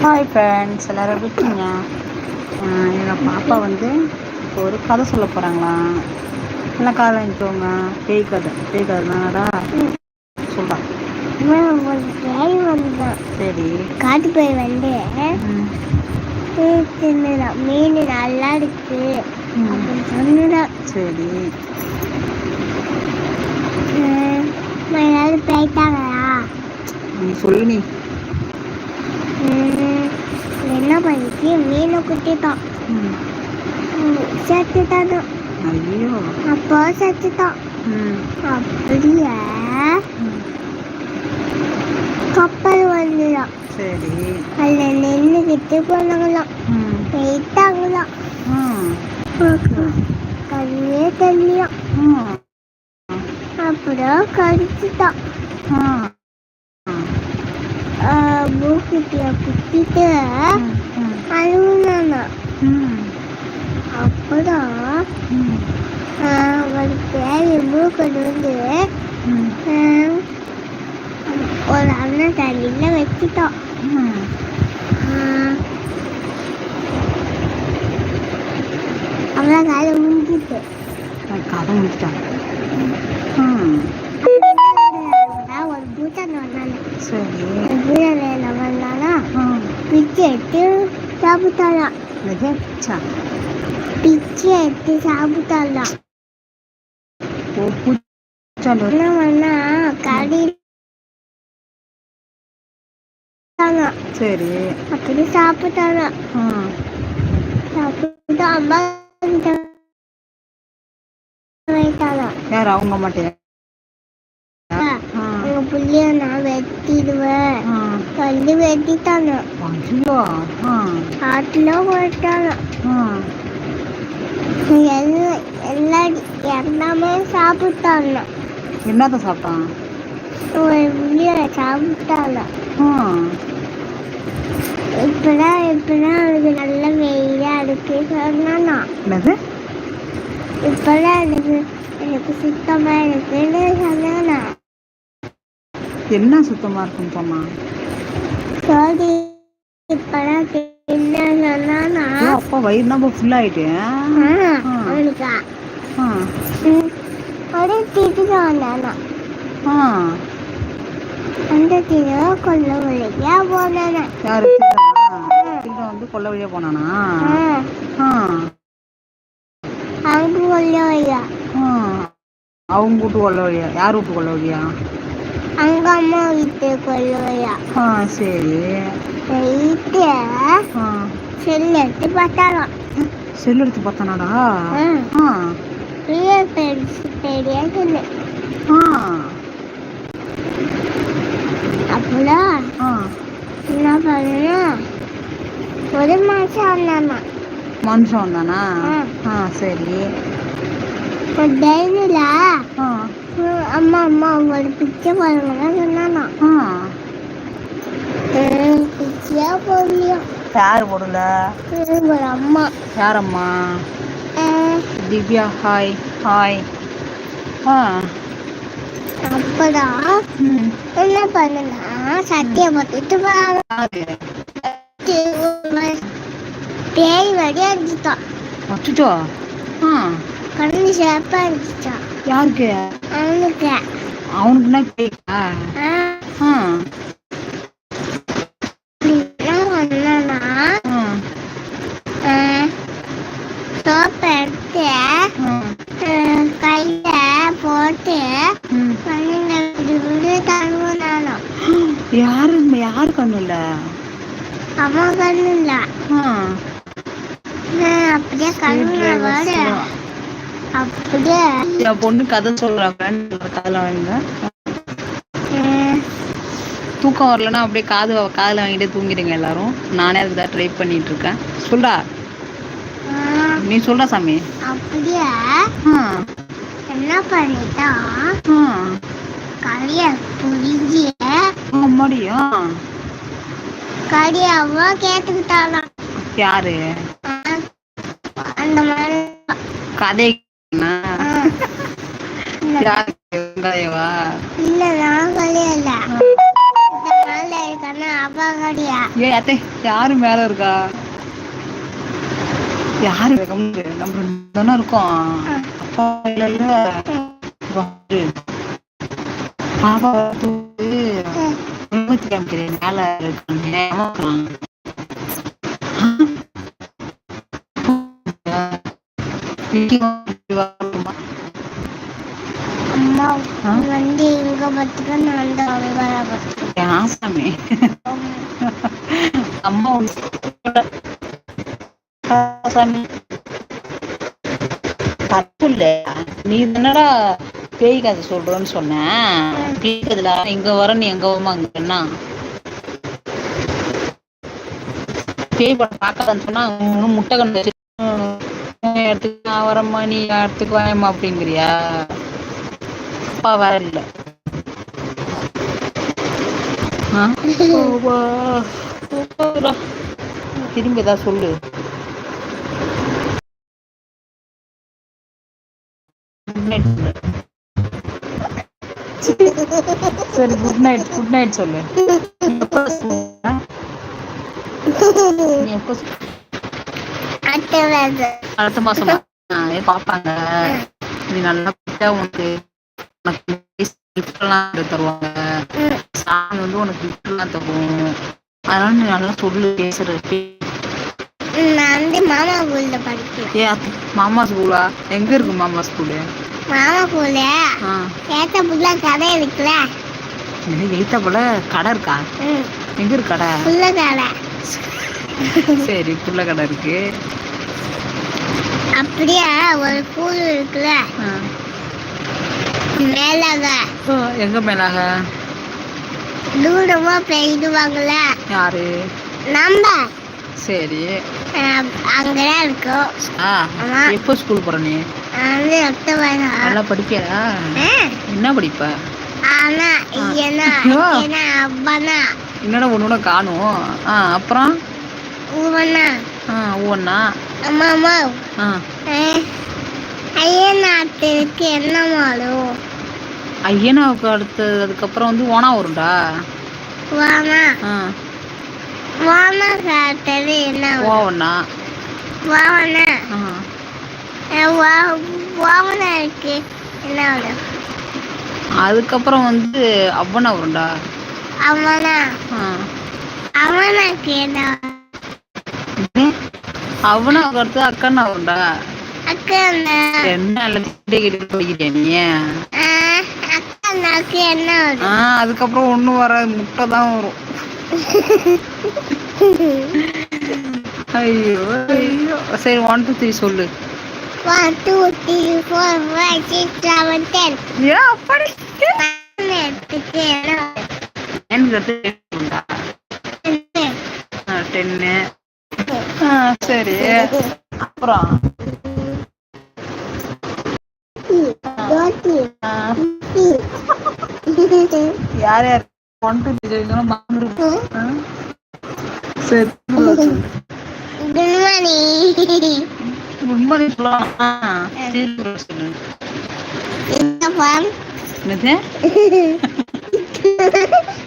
Hi friends எல்லோரும் இருக்கீங்க? எங்கள் பாப்பா வந்து இப்போ ஒரு கதை சொல்ல போகிறாங்களாம் எல்லாம் காலை வாங்கிக்கோங்க பேய் கதை. பேய் கதை தானடா? சொல்கிறான் பேய் வந்தான் சரி. காட்டு பேய் வந்து தின்னுதான் மீன் நல்லா இருக்கு. சொன்னுதான் சரி. எல்லாரும் போயிட்டாங்களா நீ சொல்லு நீ. என்ன பண்ணிச்சு? மீனை குத்திட்டான். செத்துட்டான். ஐயோ. அப்போ செத்துட்டான். அப்படியே கப்பல் வந்துதான். சரி. அதில் நின்றுக்கிட்டு போனாங்களாம். போயிட்டாங்களாம். ம், கண்ணே தண்ணியாம் ம், அப்புறம் கடிச்சிட்டான். மூக்குட்டிய குத்திட்டு அழுகுனா அப்பதான் அப்புறம் ஒரு பேரு மூக்கடு வந்து ஒரு அண்ணன் தண்ணியில் வச்சுட்டோம் அவ்வளோ காலை முடிஞ்சிட்டு நான் கதை முடிச்சிட்டாங்க ம் பூச்சான் வந்தாங்க சரி பூச்சான் என்ன வந்தானா? பிச்சை எடுத்து சாப்பிட்டாலாம் பிச்சை எடுத்து சாப்பிட்டாலாம் என்ன பண்ணா? கடையில் சரி. அப்படி சாப்பிட்டானா ம் சாப்பிட்டு அம்மா யார் அவங்க மாட்டேன் புள்ளிய நான் வெட்டிடுவேன். சொல்லி வெட்டிட்டானா ஆட்டுல போயிட்டானா எல்லாம் எல்லாம் சாப்பிட்டானா என்னத்த சாப்பிட்டான் ஒரு புள்ளிய சாப்பிட்டானா இப்பதான் இப்பதான் அவனுக்கு நல்ல வெயிலா இருக்கு. சொன்னானா. இப்பதான் எனக்கு எனக்கு சுத்தமா இருக்குன்னு சொன்னானா. என்ன சுத்தமா சொன்னானா ஏன் அப்பா வயிறு நம்ம ஃபுல் ஆயிட்டேன் ஆ, அவனுக்கா ம் ம், அப்படியே திட்டுக்கு வந்தானா ஆ. அந்த கொள்ள வழியா போனானா. வந்து கொல்ல வழியா போனானா? அவங்க கொள்ள வழியா. அவங்க வீட்டு கொல்ல வழியா? யார் வீட்டு கொல்ல வழியா? அவங்க அம்மா வீட்டு கொள்ள வழியா ஆ சரி. போயிட்டு ஆ. செல் எடுத்து பார்த்தாலாம். செல் எடுத்து பார்த்தானாடா? ஆ, பெரிய பெருசு பெரிய செல்லு. ஆ. அப்புறம் ஆ. என்ன பண்ணணும்? ஒரு மாசம் வந்தாமா மனுஷன் வந்தானா? ஆ. சரி. ஆ அம்மா அம்மா ஒரு பிச்சை போடுங்க சொன்னானா. ஆ. பிச்சையா போடலையும் யார் போடல? ஒரு அம்மா. யாரம்மா? திவ்யா ஹாய் ஹாய் ஆ. அப்பதான் ம். என்ன பண்ணுனா சட்டியை போட்டுட்டு பேய் வடி அடிச்சுட்டான் அச்சுச்சோ ஆ. கண்ணு சிறப்பா அடிச்சுட்டான் யாருக்கு? அவனுக்கு. அவனுக்கு என்ன கேக்கா சோப்பை எடுத்து கையில போட்டு கண்ணில் யாரு யாரு கண்ணு இல்ல அம்மா கண்ணு இல்ல ஆ. ஆ, அப்படியே கண்ணுல அப்படியே? என் பொண்ணு கதை சொல்றா ஃப்ரெண்ட் காதுல வாங்க தூக்கம் வரலன்னா அப்படியே காது காதுல வாங்கிட்டே தூங்கிடுங்க எல்லாரும். நானே அதுக்கு தான் ட்ரை பண்ணிட்டு இருக்கேன் சொல்டா ஆ, நீ சொல்டா சாமி. அப்படியே? என்ன பண்ணிட்டான் ஆ. கைய புரிஞ்சு அம்மாடியா கடியாவோ கேட்டுக்கிட்டாலாம் யாரு? அந்த மாதிரி. கதை இல்ல நான் கலையல இந்த நாள்ல இருக்கனா அப்பா கடியா ஏ அத்தை யாரு மேல இருக்கா? யாரு. நம்ம தானே இருக்கோம். அப்பா வந்து பாப்பா காமிக்கிறேன் மேல இருக்காங்க. வரணுமா? அம்மா ஆ? வந்து இங்க பத்துக்க நான் வந்து அங்க பத்துக்க என் ஆசாமி. அம்மா ஒண்ணு ஆசாமி. தப்பு இல்ல நீ தானடா பேய் கதை சொல்றேன்னு சொன்ன? கேக்குதுல இங்க வர நீ எங்க வருமா? அங்க என்ன? பேய் படம் பார்க்காதன்னு சொன்னா முட்டை கண்டு இடத்துக்கு நான் வரம்மா நீ என் இடத்துக்கு வரேம்மா அப்படிங்கிறியா? அப்பா வேற இல்ல. ஆ? திரும்பி ஏதாவது சொல்லு. சரி குட் நைட் குட் நைட் சொல்லு. எப்ப எப்போ சொல்~ அடுத்த மாசமா ஏன் பாப்பாங்க நீ நல்லா உனக்கு உனக்கு தருவாங்க. சாமி வந்து உனக்கு எல்லாம் தரும் அதனால நீ நல்லா சொல்லு பேசுற நான் வந்து மாமா ஸ்கூல்ல படிக்கிறேன். ஏ அத்தை, மாமா ஸ்கூலா எங்க இருக்கு மாமா ஸ்கூலு மாமா ஸ்கூல்ல ஆ. ஏத்த புள்ள கடை இருக்குல்ல? போல கடை இருக்கா? எங்க இருக்கு கடை? புள்ள கடை. சரி புள்ள கடை இருக்கு. அப்படியே? ஒரு ஸ்கூல் இருக்குல்ல. மேலாக. எங்க மேலாக? தூரமா பெய்துவாங்கல்ல யாரு? நம்ம. சரி. அங்கதான் இருக்கோம். எப்போ ஸ்கூல் போற நீ? நல்லா படிப்பியா என்ன படிப்ப? என்னடா ஒன்று காணும்? அப்புறம்? ஆ ஒவ்வொன்னா அம்மா அம்மா ஆ. அஹ், ஐயனாத்திற்கு என்ன மாடும் ஐயனாவுக்கு அடுத்து அதுக்கப்புறம் வந்து ஓனா வரும்டா. வானா ஆ. வானா காத்தது என்ன ஓவண்ணா வாவனா ஆ. வாவனா இருக்கு என்ன வரும் அதுக்கப்புறம் வந்து அவ்வனா வரும்டா. அவனா? ஆ. அவனுக்கு என்ன என்ன வரும் ஆ அதுக்கப்புறம் ஒண்ணும் வராது முட்டை தான் வரும். ஐயோ ஐயோ. சரி ஒன் டூ த்ரீ சொல்லு. One two three four five six seven ten ஏன் அப்படி எனக்கு டென்னு சரி. அப்புறம். யார் யார்? One two three? சரி. குட் மார்னிங் சொல்லலாம்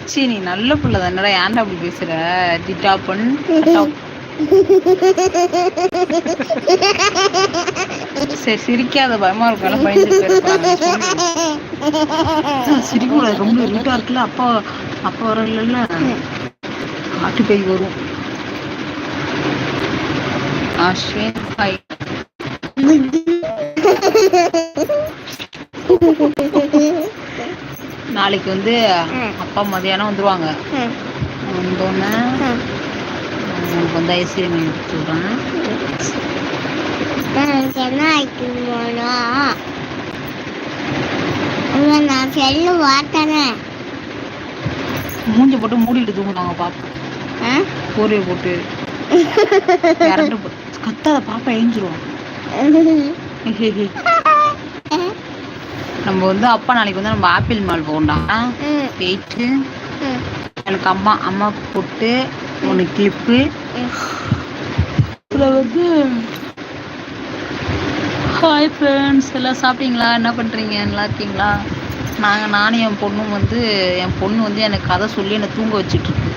சரி நீ நல்ல பிள்ளை தானடா ஏன்டா அப்படி பேசுற? டிட்டாப்பன் சரி சிரிக்காத பயமா இருக்கும். சிரிக்கூடாது ரொம்ப இருட்டா இருக்குல்ல. அப்பா அப்பா வர இல்லைல்ல காட்டு பேய் வரும். அஸ்வின் ஹாய் நாளைக்கு வந்து அப்பா மதியானம் வந்துருவாங்க. வந்தோடனே உங்களுக்கு வந்து ஐஸ்கிரீம் விட்றேன் எனக்கு என்ன நான் செல்லு வாட்டனே மூஞ்சி போட்டு மூடிட்டு தூங்குறாங்க பாப்பா போர்வை போட்டு. கரண்ட் கத்தாத பாப்பா எழுஞ்சிரும் நம்ம வந்து அப்பா நாளைக்கு வந்து நம்ம ஆப்பிள் மால் போகண்டா போயிட்டு எனக்கு அம்மா அம்மா போட்டு ஒன்று கிளிப்பு இதில் வந்து ஹாய் ஃப்ரெண்ட்ஸ் எல்லாம் சாப்பிட்டீங்களா? என்ன பண்ணுறீங்க நல்லா இருக்கீங்களா? நாங்கள் நானும் என் பொண்ணும் வந்து என் பொண்ணு வந்து எனக்கு கதை சொல்லி என்னை தூங்க வச்சிட்ருக்கு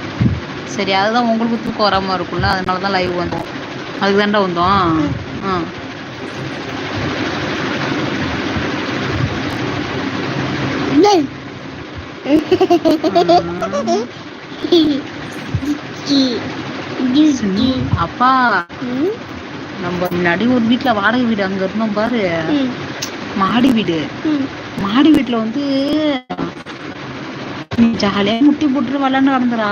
சரி அதுதான் உங்களுக்கு தூக்கம் வராம இருக்கும்ல அதனால தான் லைவ் வந்தோம். அதுக்கு தாண்டா வந்தோம். ஆ. அப்பா. நம்ம முன்னாடி ஒரு வீட்ல வாடகை வீடு அங்க இருந்தோம் பாரு. மாடி வீடு. மாடி வீட்டுல வந்து நீ ஜாலியா முட்டி போட்டு விளாண்டு கிடந்துடா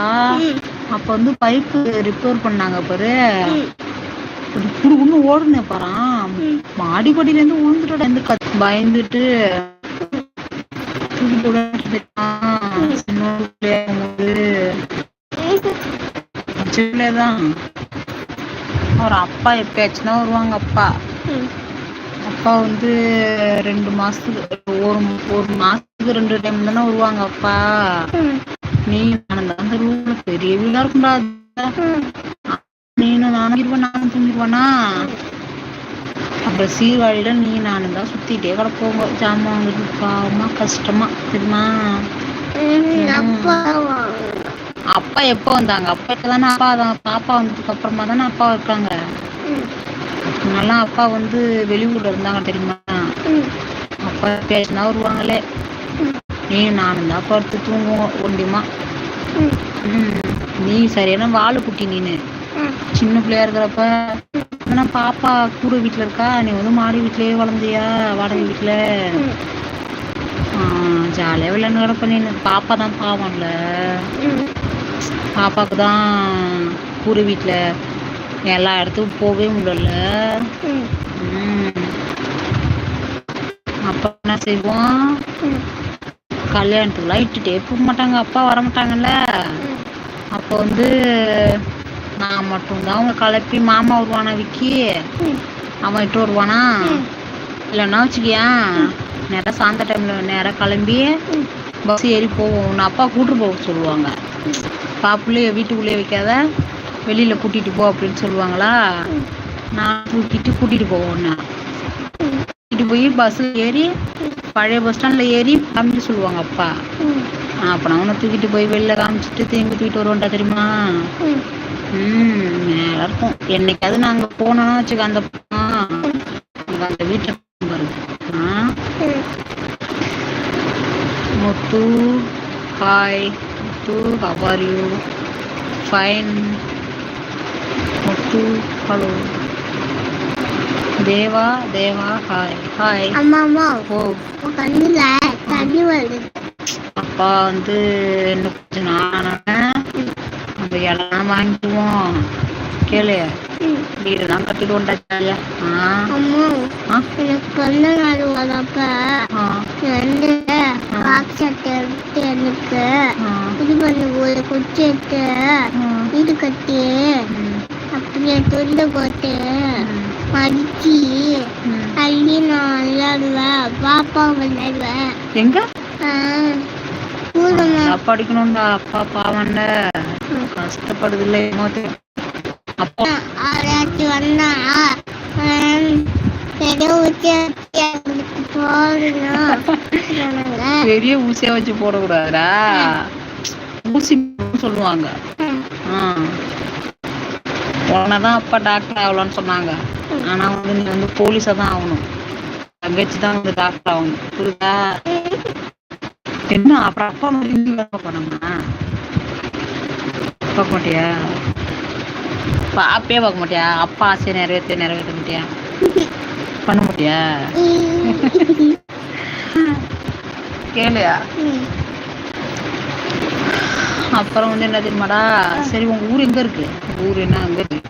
அப்ப வந்து பைப்பு ரிப்பேர் பண்ணாங்க பாரு. குடுக்குன்னு ஓடுனேன் பாரான் மாடிப்படியில இருந்து விழுந்துட்டோட இருந்து கத் பயந்துட்டு தூக்கி போடான் சின்ன பிள்ளைதான் ஒரு அப்பா எப்பயாச்சும் தான் வருவாங்க அப்பா. அப்பா வந்து ரெண்டு மாசத்துக்கு ஒரு ஒரு மாசத்துக்கு ரெண்டு டைம் தானே வருவாங்க அப்பா. நீ தான் அந்த ரூம்ல பெரிய வீடா இருக்கும்டா. நீனும் நானும் இருவன் நானும் தூங்கிடுவானா அப்புறம் சீர்காழியில நீ நானும் தான் சுத்திட்டே கிடப்போங்க ஜாமான் வாங்குறது பாவமா கஷ்டமா தெரியுமா? அப்பா எப்போ வந்தாங்க? அப்பா இப்பதானே அப்பா தான் பாப்பா வந்ததுக்கு அப்புறமா தானே அப்பா இருக்காங்க. முன்னெல்லாம் அப்பா வந்து வெளியூர்ல இருந்தாங்க தெரியுமா? அப்பா பேசினா வருவாங்களே. நீ நானும் தான் படுத்து தூங்குவோம் ஒண்டியமா நீ சரியான வாழை குட்டி நீனு. சின்ன பிள்ளையா இருக்கிறப்ப ஆனா பாப்பா கூரை வீட்டுல இருக்கா? நீ வந்து மாடி வீட்லயே வளர்ந்தியா? வாடகை வீட்டுல ஜாலியாக விளையாண்டு கிடப்பேன் நீ பாப்பா தான் பாவம்ல. பாப்பாவுக்கு தான் கூறு வீட்டில் எல்லா இடத்துக்கும் போகவே முடியல. அப்பா என்ன செய்வோம்? கல்யாணத்துக்குலாம் இட்டுட்டே போக மாட்டாங்க. அப்பா வர மாட்டாங்கல்ல. அப்போ வந்து நான் மட்டும்தான் அவங்க கலப்பி மாமா வருவானா விக்கி? அவன் இட்டு வருவானா? இல்லைன்னா வச்சுக்கியா? நேராக சாயந்தர டைமில் நேராக கிளம்பி பஸ் ஏறி போவோம். உன்னை அப்பா கூட்டு போக சொல்லுவாங்க. பாப்புள்ளே வீட்டுக்குள்ளேயே வைக்காத. வெளியில் கூட்டிகிட்டு போ அப்படின்னு சொல்லுவாங்களா? நான் தூக்கிட்டு கூட்டிகிட்டு போவோம் உன்னை. கூட்டிகிட்டு போய் பஸ்ஸில் ஏறி பழைய பஸ் ஸ்டாண்டில் ஏறி காமிக்க சொல்லுவாங்க அப்பா. அப்போ நான் உன்னை தூக்கிட்டு போய் வெளில காமிச்சிட்டு திரும்பி தூக்கிட்டு வருவோம்டா தெரியுமா? ம் நல்லா இருக்கும். என்னைக்காவது நாங்க போனோம்னா வச்சுக்க அந்த அந்த வீட்டில் Muthu hi Muthu how are you? Fine Muthu hello Deva Deva hi hi அம்மா அம்மா ஓ. கண்ணுல தண்ணி வருது. அப்பா வந்து இன்னும் கொஞ்ச நாள் நம்ம இடம் வாங்கிக்குவோம். கேளு. வீடெல்லாம் கட்டிடுவோம்டா ஜாலியா ஆ. அம்மா எனக்கு பிறந்த நாள் வரப்ப ஆ. வந்து பாக் சட்டை எடுத்து எனக்கு இது பண்ணி ஒரு குச்சி எடுத்து வீடு கட்டி. அப்படியே துண்டு போட்டு மடிச்சு. அள்ளி நான் விளையாடுவேன். பாப்பா விளையாடுவேன் எங்க? நல்லா படிக்கணும்டா அப்பா பாவம்ல கஷ்டப்படுது இல்லை அப்பா ஆராய்ச்சி வந்தா ஆம், பெரிய ஊசியா வச்சு போடக்கூடாதுடா ஊசி சொல்லுவாங்க. உன்னதான் அப்பா டாக்டர் ஆகலாம்னு சொன்னாங்க. ஆனா வந்து நீ வந்து போலீஸா தான் ஆகணும் தங்கச்சி தான் வந்து டாக்டர் ஆகணும் புரியுதா என்ன அப்புறம் அப்பா வேலை பண்ணாமா பார்க்க மாட்டியா பாப்பே பார்க்க மாட்டியா? அப்பா ஆசையை நிறைவேற்ற நிறைவேற்ற மாட்டியா? பண்ண மாட்டியா? கேளுயா? அப்புறம் வந்து என்ன தெரியுமாடா? சரி உங்க ஊர் எங்க இருக்கு? உங்க ஊர் என்ன அங்க இருக்கு?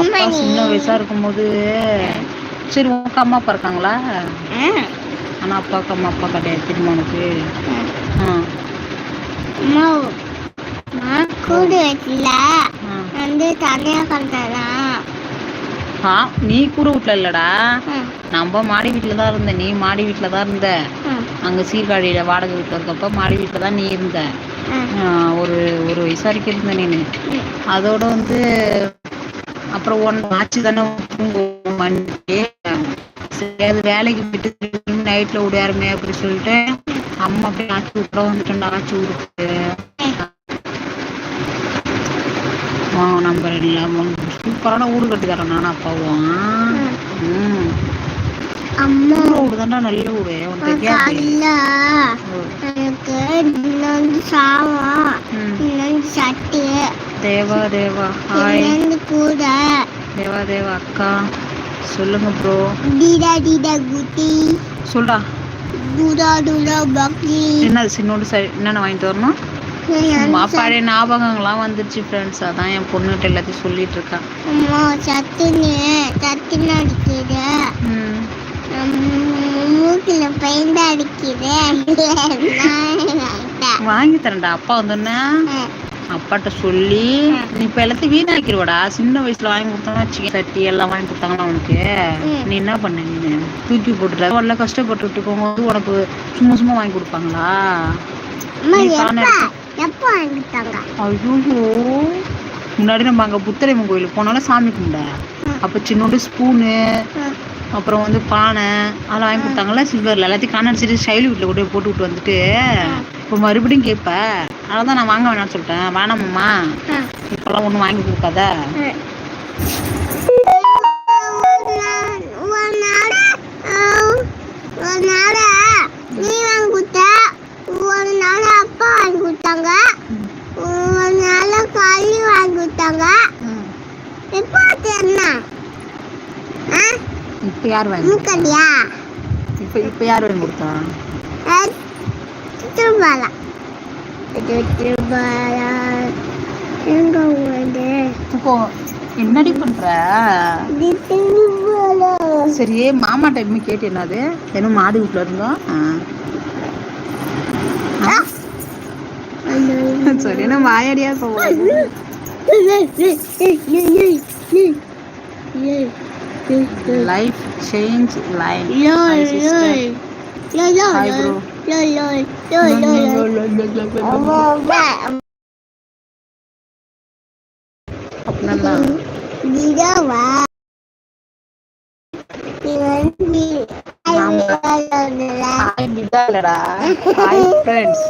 அப்பா சின்ன வயசா இருக்கும்போது. சரி உனக்கு அம்மா அப்பா இருக்காங்களா? ஆனா அப்பாவுக்கு அம்மா அப்பா கிடையாது தெரியுமா உனக்கு? ஆ, கூடு வச்சுல ஆ. வந்து தனியா கண்டானா ஆ நீ கூட வீட்ல இல்லடா. நம்ம மாடி வீட்டுல தான் இருந்த. நீ மாடி வீட்டுல தான் இருந்த. அங்க சீர்காழியில வாடகை வீட்டுல இருக்கப்ப மாடி வீட்டுல தான் நீ இருந்த. ஒரு ஒரு வயசு வரைக்கும் இருந்த நீனு. அதோட வந்து அப்புறம் ஒன் ஆச்சு தானே தூங்குவோம் மணிக்கு சரி அது வேலைக்கு போயிட்டு நைட்ல விடாருமே அப்படி சொல்லிட்டு அம்மா போய் ஆச்சி விட்டுற வந்துட்டோம்டா ஆச்சி ஊருக்கு. ஆ நம்பர் இல்லாம சூப்பரான வீடு கட்டி தரோம் நானும் அப்பாவும். அம்மா. வீடு தான்டா நல்ல வீடு உனக்கு எனக்கு இன்னொன்று ம். இன்னொன்று சட்டு. தேவா தேவா. ஹாய் கூட. தேவா தேவா அக்கா. சொல்லுங்க ப்ரோ டீடா டீடா குட்டி. சொல்டா என்னது சின்னோடு சரி என்னென்ன வாங்கிட்டு வரணும்? பழைய ஞாபகங்கள்லாம் வந்துருச்சு ஃப்ரெண்ட்ஸ் அதான் என் பொண்ணுகிட்ட எல்லாத்தையும் சொல்லிட்டு இருக்கேன் அம்மா சத்துன்னு சத்துன்னு அடிக்குது. ம் மூக்கில் பெயிண்ட் வாங்கி தரேன்டா அப்பா வந்தோடனே அப்பாட்ட சொல்லி நீ இப்போ எல்லாத்தையும் வீணாக்கிடுவாடா சின்ன வயசுல வாங்கி கொடுத்தோம்னா வச்சுக்க சட்டி எல்லாம் வாங்கி கொடுத்தாங்கன்னா உனக்கு. நீ என்ன பண்ண நீ? தூக்கி போட்டுட்ட. உடனே கஷ்டப்பட்டுட்டு போகும்போது உனக்கு சும்மா சும்மா வாங்கி கொடுப்பாங்களா? ஐயோ முன்னாடி நம்ம அங்கே புத்தரைமன் கோயிலுக்கு போனாலும் சாமி கும்பிட. அப்போ சின்னோண்டு ஸ்பூனு அப்புறம் வந்து பானை அதெல்லாம் வாங்கி கொடுத்தாங்கல்ல சில்வரில் எல்லாத்தையும் கண்ணடிச்சிட்டு ஷைலு வீட்டில் போய் போட்டு விட்டு வந்துட்டு இப்போ மறுபடியும் கேட்ப அதனால தான் நான் வாங்க வேணாம்னு சொல்லிட்டேன். வேணாமம்மா இப்போல்லாம் ஒன்றும் வாங்கி கொடுக்காத. ஒரு நாள் நீ வாங்கி கொடுத்த? ஒரு நாள் அப்பா வாங்கி கொடுத்தாங்க ஒரு நாள் கள்ளி வாங்கி கொடுத்தாங்க இப்போ என்ன ஆ இப்போ யார் வாங்கி இப்போ இப்போ யார் வாங்கி கொடுத்தா திருபாலா இது திருபாலா எங்க வந்து இப்போ என்னடி பண்ற? சரி மாமா டைம் கேட்டு என்னது? என்ன மாடி வீட்டுல இருந்தோம். சரி என்ன வாயடியா போவோம் life change line Hi, bro. அப்படின்னா ஹாய் பிதா இல்லடா ஹாய் ஃப்ரெண்ட்ஸ்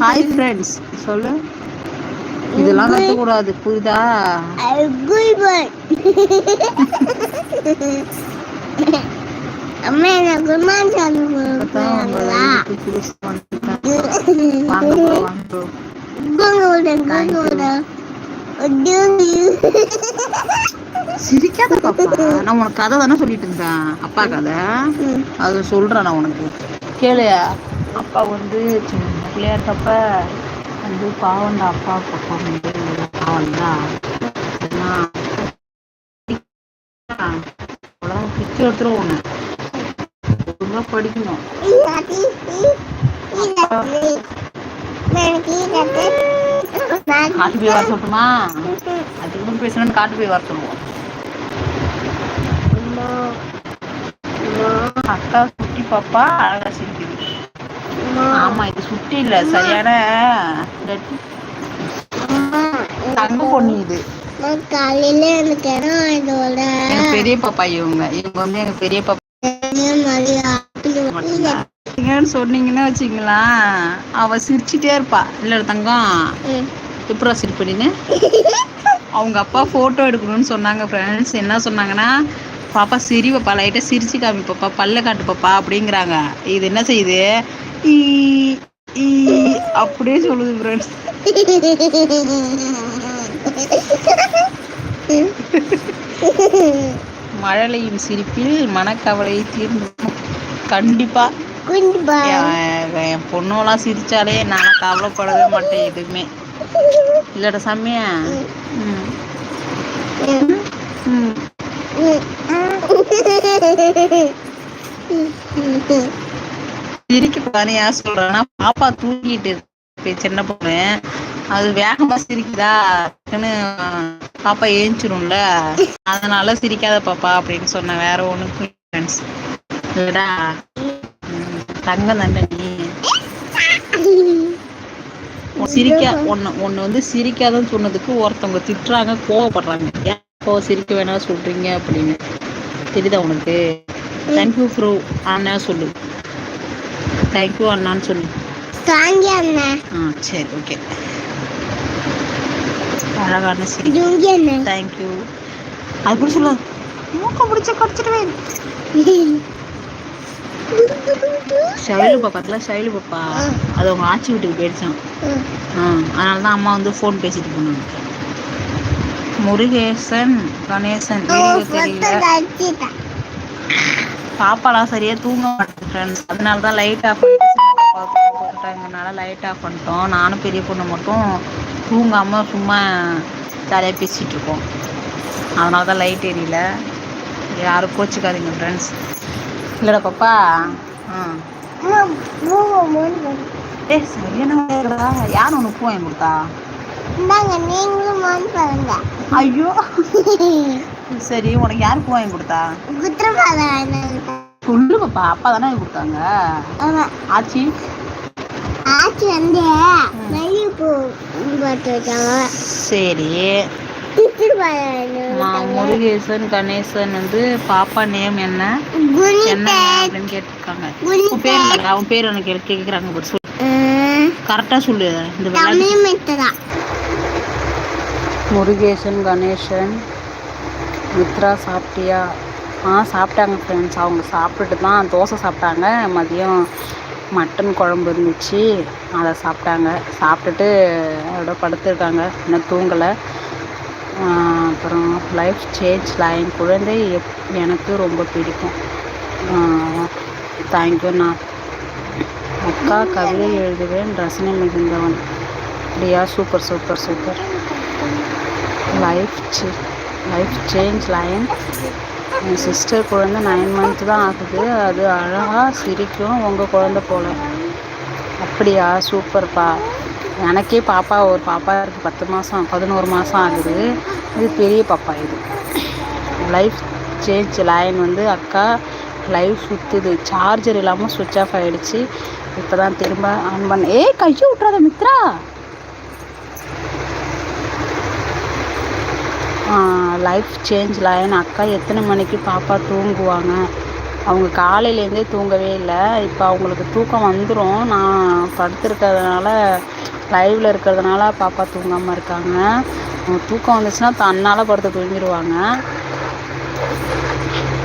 ஹாய் ஃப்ரெண்ட்ஸ் சொல்லு இதெல்லாம் கத்தக்கூடாது புரியுதா அம்மா எனக்கு குருமான் சாமி கொடுக்குறாங்களா சிரிக்காத பாப்பா. நான் உனக்கு கதை தானே சொல்லிட்டு இருந்தேன். அப்பா கதை. அது சொல்றேன் நான் உனக்கு. கேளு அப்பா வந்து சின்ன பிள்ளையா இருக்கப்ப வந்து பாவண்டா அப்பா பாப்பா வந்து பாவண்டா உலகம் பிச்சு எடுத்துரும் ஒண்ணு ஒழுங்கா படிக்கணும். காட்டு போய் வர சொல்லட்டுமா? அதுக்கு பேசணும்னு காட்டு போய் வர சொல்லுவோம். அக்கா சுட்டி பாப்பா அழகா சிரிக்குது. ஆமா இது சுட்டி இல்ல சரியான தங்க பொண்ணு இது. எனக்கு பெரிய பாப்பா இவங்க. இவங்க வந்து எங்க பெரிய பாப்பா. சொன்னீங்கன்னா வச்சுங்களா? அவ சிரிச்சிட்டே இருப்பா. இல்ல தங்கம். எப்படா சிரிப்படின்னு? அவங்க அப்பா போட்டோ எடுக்கணும்னு சொன்னாங்க ஃப்ரெண்ட்ஸ் என்ன சொன்னாங்கன்னா பாப்பா சிரி பாப்பா லைட்டா சிரிச்சு காமி பாப்பா பல்ல காட்டு பாப்பா அப்படிங்கிறாங்க. இது என்ன செய்யுது? ஈ ஈ அப்படியே சொல்லுது ஃப்ரெண்ட்ஸ் மழலையின் சிரிப்பில் மனக்கவலை தீர்ந்து கண்டிப்பா. என் பொண்ணெல்லாம் சிரிச்சாலே நான் கவலைப்படவே மாட்டேன் எதுவுமே. இல்லடா சாமியா. ம். சிரிக்கக்கூடாதுன்னு ஏன் சொல்றேன்னா பாப்பா தூங்கிட்டு இருக்கு சின்ன பொண்ணு. அது வேகமா சிரிக்குதா? டக்குன்னு பாப்பா ஏஞ்சிரும்ல. அதனால சிரிக்காத பாப்பா அப்படின்னு சொன்னேன் வேற ஒண்ணும் ஃப்ரெண்ட்ஸ் இல்லடா. தங்கம் தானே நீ. சிரிக்க ஒன்னு ஒன்னு வந்து சிரிக்காதன்னு சொன்னதுக்கு ஒருத்தவங்க திட்டுறாங்க கோவப்படுறாங்க. ஏன் இப்போ சிரிக்க வேணாம் சொல்றீங்க? அப்படின்னு. தெரியுதா உனக்கு? தேங்க்யூ ப்ரோ ஆனா சொல்லு. தேங்க்யூ அண்ணான்னு சொல்லு. தாங்கி அண்ணன் ஆ சரி ஓகே அழகான சரி தேங்க்யூ அது கூட சொல்ல? மூக்க பிடிச்ச கடிச்சிடுவேன். ஷைலு பாப்பாக்குல ஷைலு பாப்பா. அது அவங்க ஆச்சி வீட்டுக்கு போயிடுச்சான் அதனால தான் அம்மா வந்து ஃபோன் பேசிட்டு போனாங்க. முருகேசன் கணேசன். தெரியல. பாப்பாலாம் சரியா தூங்க மாட்டேன் ஃப்ரெண்ட்ஸ் அதனால தான் லைட் ஆஃப் பண்ணிட்டு சின்ன பாப்பாவுக்கு போட்டுட்டாங்கனால லைட் ஆஃப் பண்ணிட்டோம். நானும் பெரிய பொண்ணு மட்டும் தூங்காமல் சும்மா ஜாலியாக பேசிகிட்டு இருக்கோம். அதனால தான் லைட் எரியல யாரும் கோச்சிக்காதீங்க ஃப்ரெண்ட்ஸ் இல்லைடா பாப்பா. ஆ. ஏ சரியான வேலைடா யார் உனக்கு பூ வாங்கி கொடுத்தா? நீங்களும் ஐயோ. சரி உனக்கு யார் பூ வாங்கி கொடுத்தா? சொல்லு பாப்பா அப்பா தானே வாங்கி கொடுத்தாங்க. ஆச்சி. ஆச்சி வந்து வச்சாங்க. சரி. முருகேசன் கணேசன் வந்து பாப்பா நேம் என்ன? என்ன அப்படின்னு கேட்டிருக்காங்க. உன் பேர் என்னடா? உன் பேர் எனக்கு கேட்க- கேக்குறாங்க பாரு சொல்லு. கரெக்டா சொல்லு. இந்த முருகேசன் கணேசன் மித்ரா சாப்பிட்டியா? ஆ சாப்பிட்டாங்க ஃப்ரெண்ட்ஸ் அவங்க சாப்பிட்டுட்டு தான் தோசை சாப்பிட்டாங்க. மதியம் மட்டன் குழம்பு இருந்துச்சு. அதை சாப்பிட்டாங்க. சாப்பிட்டுட்டு அதோட படுத்துருக்காங்க. இன்னும் தூங்கலை. அப்புறம் லைஃப் சேஞ்ச் லைன் குழந்தை எப் எனக்கு ரொம்ப பிடிக்கும். தேங்க்யூண்ணா அக்கா கவிதை எழுதுவேன். ரசனை மிகுந்தவன். அப்படியா சூப்பர் சூப்பர் சூப்பர் லைஃப் சே லைஃப் சேஞ்ச் லைன் என் சிஸ்டர் குழந்தை நைன் மந்த் தான் ஆகுது. அது அழகாக சிரிக்கும் உங்கள் குழந்தை போல். அப்படியா? சூப்பர்ப்பா எனக்கே பாப்பா ஒரு பாப்பா இருக்குது பத்து மாதம் பதினோரு மாதம் ஆகுது. இது பெரிய பாப்பா இது. லைஃப் சேஞ்ச் லைன் வந்து அக்கா லைஃப் சுற்றுது சார்ஜர் இல்லாமல் சுவிட்ச் ஆஃப் ஆகிடுச்சு இப்போ தான் திரும்ப ஆன் பண்ண. ஏய் கையை விட்றாத மித்ரா! லைஃப் சேஞ்ச் லைன் அக்கா எத்தனை மணிக்கு பாப்பா தூங்குவாங்க? அவங்க காலையிலேருந்தே தூங்கவே இல்லை. இப்போ அவங்களுக்கு தூக்கம் வந்துடும் நான் படுத்துருக்கிறதுனால லைவில் இருக்கிறதுனால பாப்பா தூங்காமல் இருக்காங்க. அவங்க தூக்கம் வந்துச்சுன்னா தன்னால் படுத்து தூங்கிடுவாங்க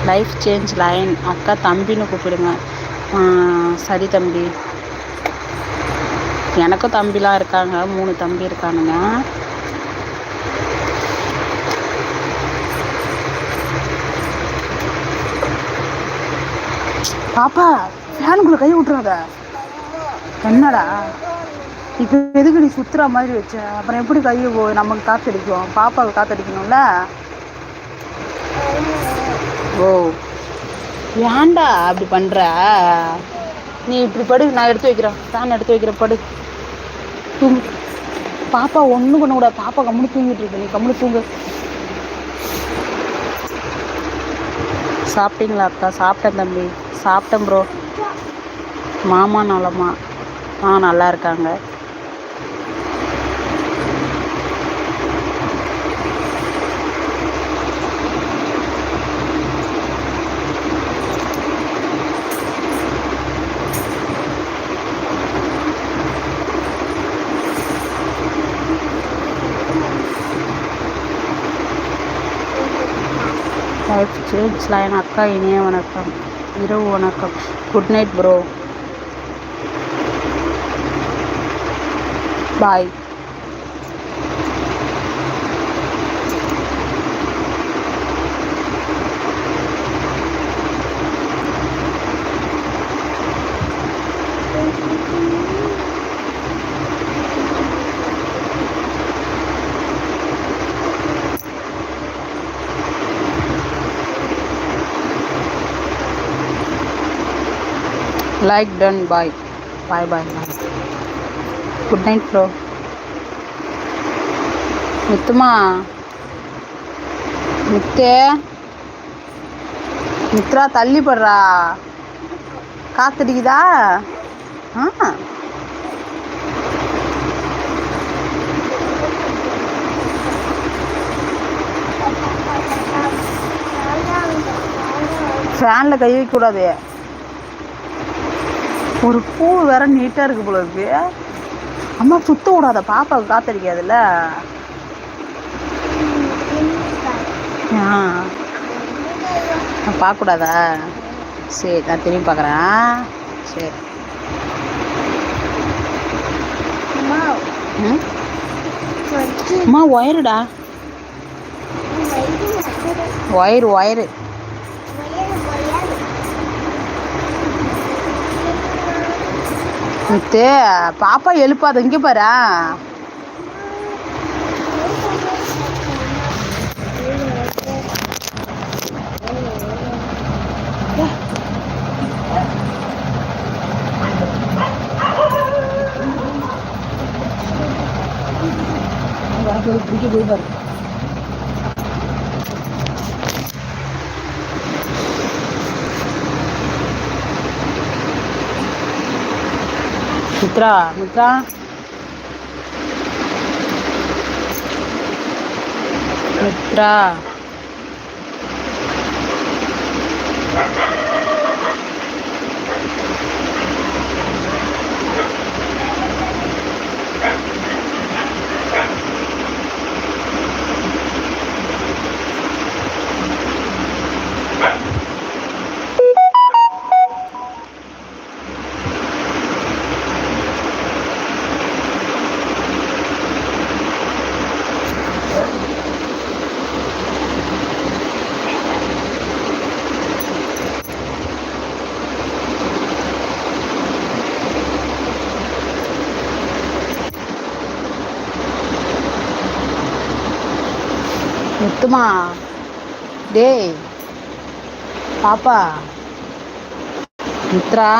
லைஃப் சேஞ்ச் லைன் அக்கா தம்பின்னு கூப்பிடுங்க. சரி தம்பி. எனக்கும் தம்பிலாம் இருக்காங்க. மூணு தம்பி இருக்கானுங்க. பாப்பா ஃபேனுக்குள்ள கை விட்டுறாத. என்னடா? இப்போ எதுக்கு நீ சுற்றுற மாதிரி வச்ச? அப்புறம் எப்படி கையை போ நமக்கு காத்தடிக்கும். பாப்பாவை காத்தடிக்கணும்ல? ஓ. ஏன்டா அப்படி பண்ணுற நீ இப்படி படு நான் எடுத்து வைக்கிறேன். ஃபேன் எடுத்து வைக்கிறேன் படு. தூங்கு. பாப்பா ஒன்றும் பண்ண கூடாது. பாப்பா கம்முனு தூங்கிட்டு இருக்கு. நீ கம்முனு தூங்கு. சாப்பிட்டீங்களா அக்கா? சாப்பிட்டேன் தம்பி. சாப்பிட்டேன் ப்ரோ மாமா நலமா? ஆ நல்லா இருக்காங்க. லைஃப் சேஞ்ச் லைன் அக்கா இனிய வணக்கம். இரவு வணக்கம். Good night bro bye like ton bye bye bye bye good night bro முத்துமா முத்தே மித்ரா தள்ளிப்படுறா காத்தடிக்குதா ஆ ஃபேனில் கை வைக்கக்கூடாது ஒரு பூ வேற நீட்டா இருக்கு போல இருக்கு. அம்மா சுத்த விடாத பாப்பாவுக்கு காத்தடிக்காதுல்ல ஆ. பார்க்கக்கூடாதா? சரி நான் திரும்பி பார்க்குறேன். சரி. அம்மா ஒயருடா ஒயரு ஒயரு வயிறு வயிறு முத்து பாப்பா எழுப்பாது இங்கே பாரு. பிடிக்க போய் பாரு. மித்ரா மித்ரா மித்ரா முத்துமா டேய் பாப்பா. மித்ரா.